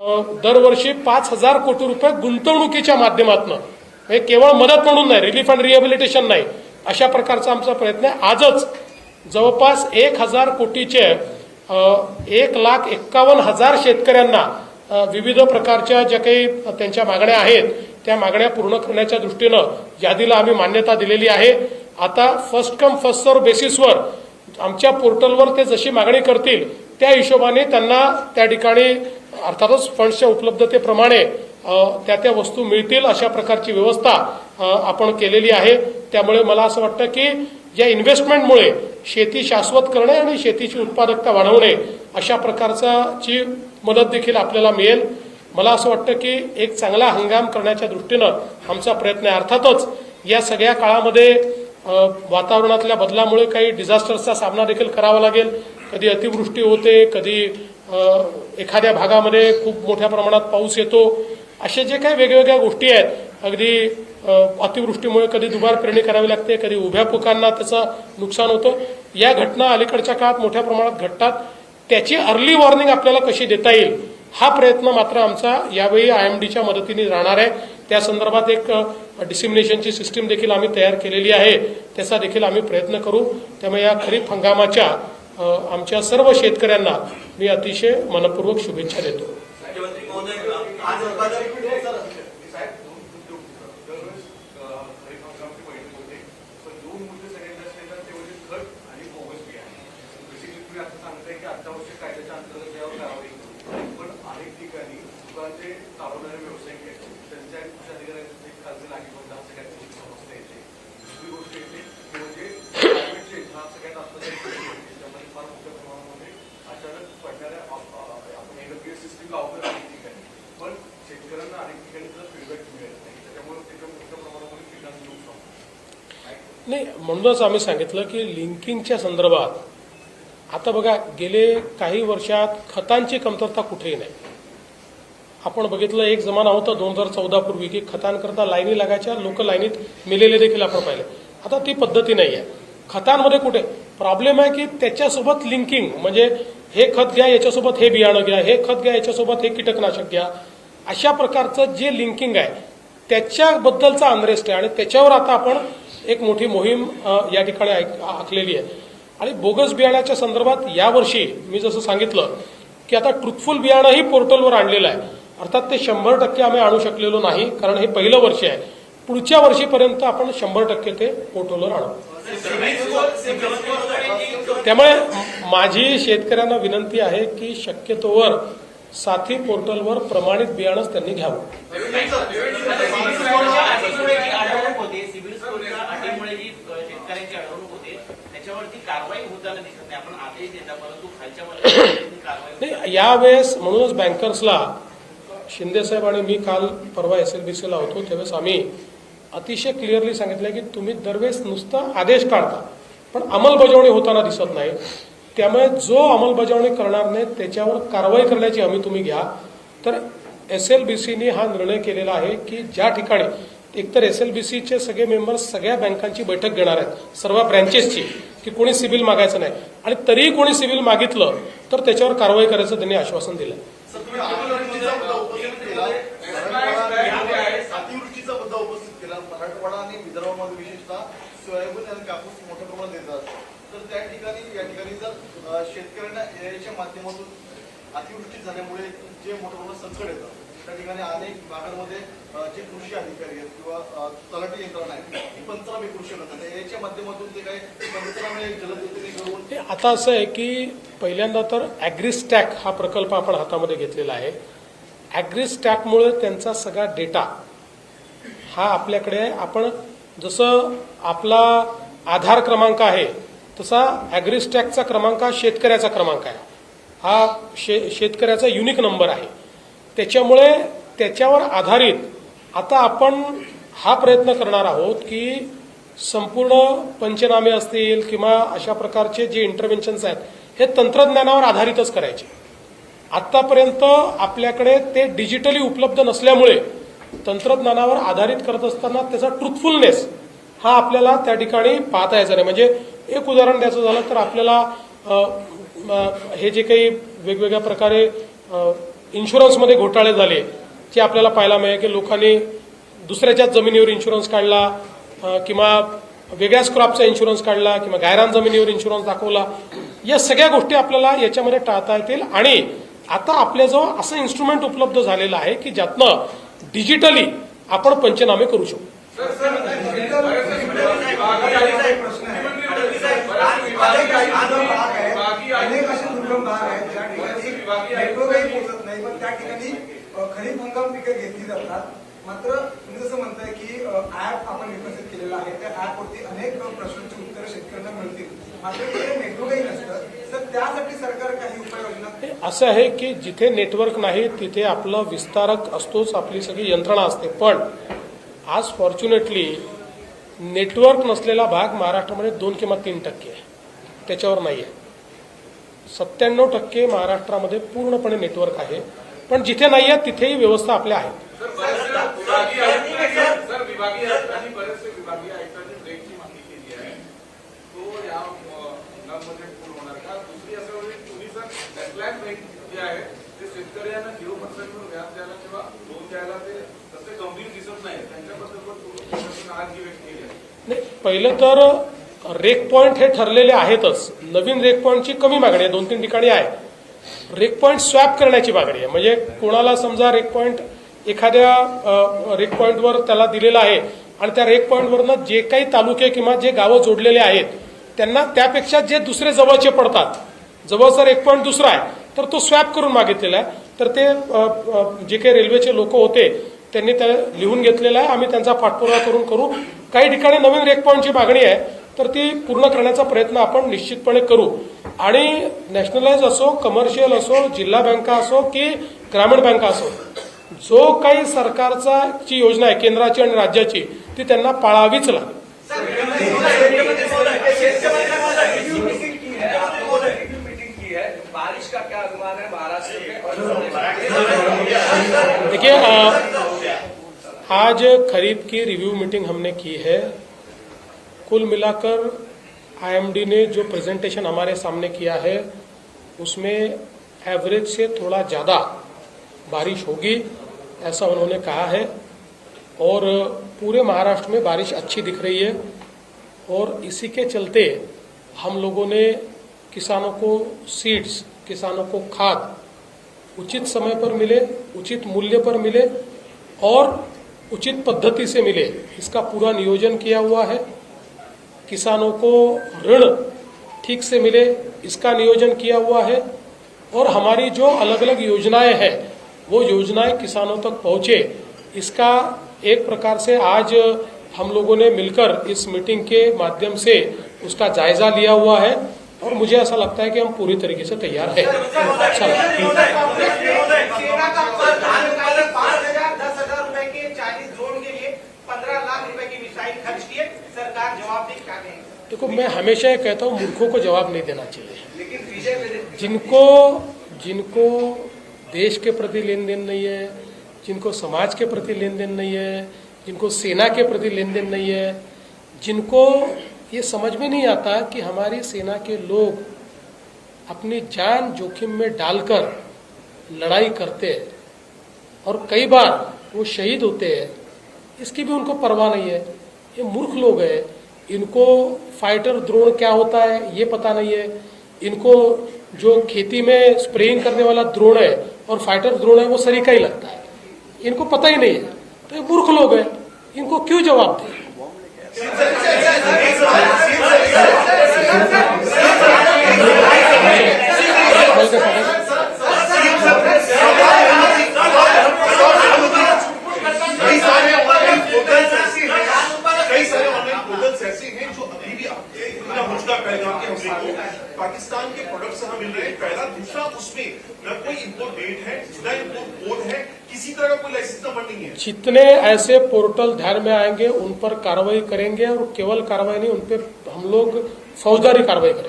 दरवर्षी पाच हजार कोटी रुपये गुंतवणुकीच्या माध्यमातून. हे केवळ मदत म्हणून नाही रिलीफ अँड रिहॅबिलिटेशन नाही. अशा प्रकारचा आमचा प्रयत्न आहे. आजच जवळपास एक हजार कोटीचे एक लाख एक्कावन्न हजार शेतकऱ्यांना विविध प्रकारच्या ज्या काही त्यांच्या मागण्या आहेत त्या मागण्या पूर्ण करण्याच्या दृष्टीनं यादीला आम्ही मान्यता दिलेली आहे. आता फर्स्ट कम फर्स्ट सर्व बेसिसवर आमच्या पोर्टलवर ते जशी मागणी करतील त्या हिशोबाने त्यांना त्या ठिकाणी अर्थातच फंड्सच्या उपलब्धतेप्रमाणे त्या त्या वस्तू मिळतील अशा प्रकारची व्यवस्था आपण केलेली आहे. त्यामुळे मला असं वाटतं की या इन्व्हेस्टमेंटमुळे शेती शाश्वत करणे आणि शेतीची उत्पादकता वाढवणे अशा प्रकारची मदत देखील आपल्याला मिळेल. मला असं वाटतं की एक चांगला हंगाम करण्याच्या दृष्टीनं आमचा प्रयत्न आहे. अर्थातच या सगळ्या काळामध्ये वातावरणातल्या बदलामुळे काही डिझास्टर्सचा सामना देखील करावा लागेल. कधी अतिवृष्टी होते कधी एखाद्या भागामध्ये खूप मोठ्या प्रमाणात पाऊस येतो असे जे काही वेगवेगळ्या गोष्टी आहेत अगदी अतिवृष्टीमुळे कधी दुबार पेरणी करावी लागते कधी उभ्या पिकांना त्याचं नुकसान होतं. या घटना अलीकडच्या काळात मोठ्या प्रमाणात घडतात. त्याची अर्ली वॉर्निंग आपल्याला कशी देता येईल हा प्रयत्न मात्र आमचा यावेळी आय एम डीच्या मदतीने राहणार आहे. त्या संदर्भात एक डिसिमिनेशनची सिस्टीम देखील आम्ही तयार केलेली आहे. त्याचा देखील आम्ही प्रयत्न करू. त्यामुळे या खरीप हंगामाच्या आमच्या सर्व शेतकऱ्यांना मी अतिशय मनपूर्वक शुभेच्छा देतो मुख्यमंत्री महोदय आज उत्पादक साहेब दोन उद्योग दरवेळेस खरीप हंगामाची बैठक होते पण दोन मुद्दे सगळ्यात जास्त येतात ते म्हणजे खत आणि बोगस बियाणे बेसिकली तुम्ही आता सांगताय की अत्यावश्यक कायद्याच्या अंतर्गत यावर कारवाई करू पण अनेक ठिकाणी दुकानचे चालवणारे व्यावसायिक आहेत त्यांच्या आणि कृषी अधिकाऱ्यांचे खालचे लागेबंद हा सगळ्यात मोठी समस्या येते दुसरी गोष्ट येते ती म्हणजे climate change हा सगळ्यात आत्ताचा एक issue आहे. त्यामध्ये फार मोठ्या प्रमाणामध्ये अचानक पडणाऱ्या आप- अ- आपण एनपीएस सिस्टीम लावतो अनेक ठिकाणी पण शेतकऱ्यांना अनेक ठिकाणी त्याचा फीडबॅक मिळत नाही त्याच्यामुळे त्याच्या मोठ्या प्रमाणामध्ये पिकांचं नुकसान होतं. नाही म्हणूनच आम्ही सांगितलं की लिंकिंगच्या संदर्भात आता बघा गेले काही वर्षात खतांची कमतरता कुठेही नाही. आपण बघितलं एक जमाना होता दोन हजार चौदा पूर्वी की खतांकरता लाईनी लागायच्या लोक लाईनीत मेलेले देखील आपण पाहिले. आता ती पद्धती नाही आहे. खतांमध्ये कुठे? प्रॉब्लेम आहे की त्याच्यासोबत लिंकिंग म्हणजे हे खत घ्या याच्यासोबत हे बियाणं घ्या हे खत घ्या याच्यासोबत हे कीटकनाशक घ्या. अशा प्रकारचं जे लिंकिंग आहे त्याच्याबद्दलचा अनरेस्ट आहे आणि त्याच्यावर आता आपण एक मोठी मोहीम या ठिकाणी ऐक- आखलेली आहे. आणि बोगस बियाण्याच्या संदर्भात यावर्षी मी जसं सांगितलं की आता ट्रुथफुल बियाणंही पोर्टलवर आणलेलं आहे. अर्थात ते शंभर टक्के आम्ही आणू शकलेलो नाही कारण हे पहिलं वर्ष आहे. पुढच्या वर्षीपर्यंत आपण शंभर टक्के ते पोर्टलवर आणू. त्यामुळे माझी शेतकऱ्यांना विनंती आहे की शक्यतोवर साथी पोर्टलवर प्रमाणित बियाणंच त्यांनी घ्यावं. नाही यावेळेस म्हणूनच बँकर्सला शिंदेसाहेब आणि मी काल परवा एस एल बी सीला होतो त्यावेळेस आम्ही अतिशय क्लिअरली सांगितलं की तुम्ही दरवेळेस नुसतं आदेश काढता पण अंमलबजावणी होताना दिसत नाही. त्यामुळे जो अंमलबजावणी करणार नाही त्याच्यावर कारवाई करण्याची हमी तुम्ही घ्या. तर एस एल बी सीने हा निर्णय केलेला आहे की ज्या ठिकाणी एकतर एस एल बी सीचे सगळे मेंबर्स सगळ्या बँकांची बैठक घेणार आहेत सर्व ब्रँचेसची की कोणी सिबिल मागायचं नाही. आणि तरीही कोणी सिबिल मागितलं तर त्याच्यावर कारवाई करायचं त्यांनी आश्वासन दिलं ठिकाणी जर शेतकऱ्यांना एआयच्या माध्यमातून अतिवृष्टी झाल्यामुळे जे मोठं प्रमाणात संकट येतं त्या ठिकाणी अनेक भागांमध्ये जे कृषी अधिकारी आहेत किंवा अ, तलाठी यंत्रणा आहे ती पंचनामे करू शकत नाही याच्या माध्यमातून ते काही पंचनामे जलदगतीने करून आता असं आहे की पहिल्यांदा तर ॲग्रिस्टॅक हा प्रकल्प आपण हातामध्ये घेतलेला आहे. ॲग्रिस्टॅकमुळे त्यांचा सगळा डेटा हा आपल्याकडे आपण जसं आपला आधार क्रमांक आहे तसा ॲग्रिस्टॅकचा क्रमांक हा शेतकऱ्याचा क्रमांक आहे. हा शे शेतकऱ्याचा युनिक नंबर आहे. त्याच्यामुळे त्याच्यावर आधारित आता आपण हा प्रयत्न करणार आहोत की संपूर्ण पंचनामे असतील किंवा अशा प्रकारचे जे इंटरव्हेन्शन्स आहेत हे तंत्रज्ञानावर आधारितच करायचे. आतापर्यंत आपल्याकडे ते डिजिटली उपलब्ध नसल्यामुळे तंत्रज्ञानावर आधारित करत असताना त्याचा ट्रुथफुलनेस हा आपल्याला त्या ठिकाणी पाहता यायचा नाही. म्हणजे एक उदाहरण द्यायचं झालं तर आपल्याला हे जे काही वेगवेगळ्या प्रकारे इन्शुरन्समध्ये घोटाळे झाले ते आपल्याला पाहायला मिळेल की लोकांनी दुसऱ्याच्याच जमिनीवर इन्शुरन्स काढला किंवा वेगळ्याच क्रॉपचा इन्शुरन्स काढला किंवा गायरान जमिनीवर इन्शुरन्स दाखवला या सगळ्या गोष्टी आपल्याला याच्यामध्ये टाळता येतील आणि आता आपल्याजवळ असं इन्स्ट्रुमेंट उपलब्ध झालेलं आहे की ज्यातनं डिजिटली आपण पंचनामे करू शकतो अनेक असे दुर्गम भाग आहेत? ज्या ठिकाणी नेटवर्कही पोहोचत नाही पण त्या ठिकाणी खरीप हंगाम पिकं घेतली जातात. मात्र तुम्ही जसं म्हणताय की ऍप आपण विकसित केलेलं आहे. त्या ऍपवरती अनेक प्रश्नांची उत्तरं शेतकऱ्यांना मिळतील. मात्र तिथे नेटवर्कही नसतं. तर त्यासाठी सरकार काही उपाययोजना असं आहे की जिथे नेटवर्क नाही तिथे आपलं विस्तारक असतोच आपली सगळी यंत्रणा असते. पण आज फॉर्च्युनेटली नेटवर्क नसलेला भाग महाराष्ट्रामध्ये दोन किंवा तीन टक्के आहे. त्याच्यावर नाही आहे सत्त्याण्णव टक्के महाराष्ट्रामध्ये पूर्णपणे नेटवर्क आहे. पण जिथे नाही आहे तिथेही व्यवस्था आपल्या आहेत. पहिलं तर रेक पॉईंट हे ठरलेले आहेतच. नवीन रेक पॉईंटची कमी मागणी आहे. दोन तीन ठिकाणी आहे. रेक पॉईंट स्वॅप करण्याची मागणी आहे. म्हणजे कोणाला समजा रेक पॉईंट एखाद्या रेक पॉईंटवर त्याला दिलेला आहे आणि त्या रेक पॉईंटवरनं जे काही तालुके किंवा जे गावं जोडलेले आहेत त्यांना त्यापेक्षा जे दुसरे जवळचे पडतात जवळचा रेक पॉईंट दुसरा आहे तर तो स्वॅप करून मागितलेला आहे. तर ते जे काही रेल्वेचे लोक होते त्यांनी त्या लिहून घेतलेलं आहे. आम्ही त्यांचा पाठपुरावा करून करू. काही ठिकाणी नवीन रेक पॉईंटची मागणी आहे. तर ती पूर्ण करण्याचा प्रयत्न आपण निश्चितपणे करू. आणि नॅशनलाइज असो कमर्शियल असो जिल्हा बँका असो की ग्रामीण बँका असो जो काही सरकारचा जी योजना आहे केंद्राची आणि राज्याची ती त्यांना पाळावीच लागेल. देखिए आज खरीद की रिव्यू मीटिंग हमने की है। कुल मिलाकर आईएमडी ने जो प्रेजेंटेशन हमारे सामने किया है, उसमें एवरेज से थोड़ा ज़्यादा बारिश होगी, ऐसा उन्होंने कहा है। और पूरे महाराष्ट्र में बारिश अच्छी दिख रही है। और इसी के चलते हम लोगों ने किसानों को सीड्स किसानों को खाद उचित समय पर मिले, उचित मूल्य पर मिले और उचित पद्धति से मिले, इसका पूरा नियोजन किया हुआ है। किसानों को ऋण ठीक से मिले, इसका नियोजन किया हुआ है। और हमारी जो अलग अलग योजनाएँ हैं, वो योजनाएँ किसानों तक पहुँचे। इसका एक प्रकार से आज हम लोगों ने मिलकर इस मीटिंग के माध्यम से उसका जायजा लिया हुआ है। और मुझे ऐसा लगता है कि हम पूरी तरीके से तैयार हैं। देखो मैं हमेशा ये कहता हूँ मूर्खों को जवाब नहीं देना चाहिए। लेकिन जिनको जिनको देश के प्रति लेन देन नहीं है जिनको समाज के प्रति लेन देन नहीं है जिनको सेना के प्रति लेन देन नहीं है जिनको ये समझ में नहीं आता कि हमारी सेना के लोग अपनी जान जोखिम में डालकर लड़ाई करते हैं और कई बार वो शहीद होते हैं इसकी भी उनको परवाह नहीं है। ये मूर्ख लोग हैं। इनको फाइटर द्रोण क्या होता है ये पता नहीं है इनको जो खेती में स्प्रेइंग करने वाला द्रोण है और फाइटर द्रोण है वो सरीका ही लगता है इनको पता ही नहीं है तो ये मूर्ख लोग हैं इनको क्यों जवाब दें बल्कि पता- कई सारे ऑनलाइन पोर्टल्स ऐसे हैं कई सारे ऑनलाइन पोर्टल्स ऐसे हैं जो अभी भी आपके इतना मुश्किल के हमले को पाकिस्तान के प्रोडक्ट से हम मिल रहे हैं। पहला, दूसरा, उसमें न कोई इम्पोर्ट डेट है, न इम्पोर्ट कोड है, किसी तरह कोई लाइसेंस नंबर नहीं है। जितने ऐसे पोर्टल ध्यान में आएँगे, उन पर कार्रवाई करेंगे और केवल कार्रवाई नहीं, उन पर हम लोग फौजदारी कार्रवाई करेंगे।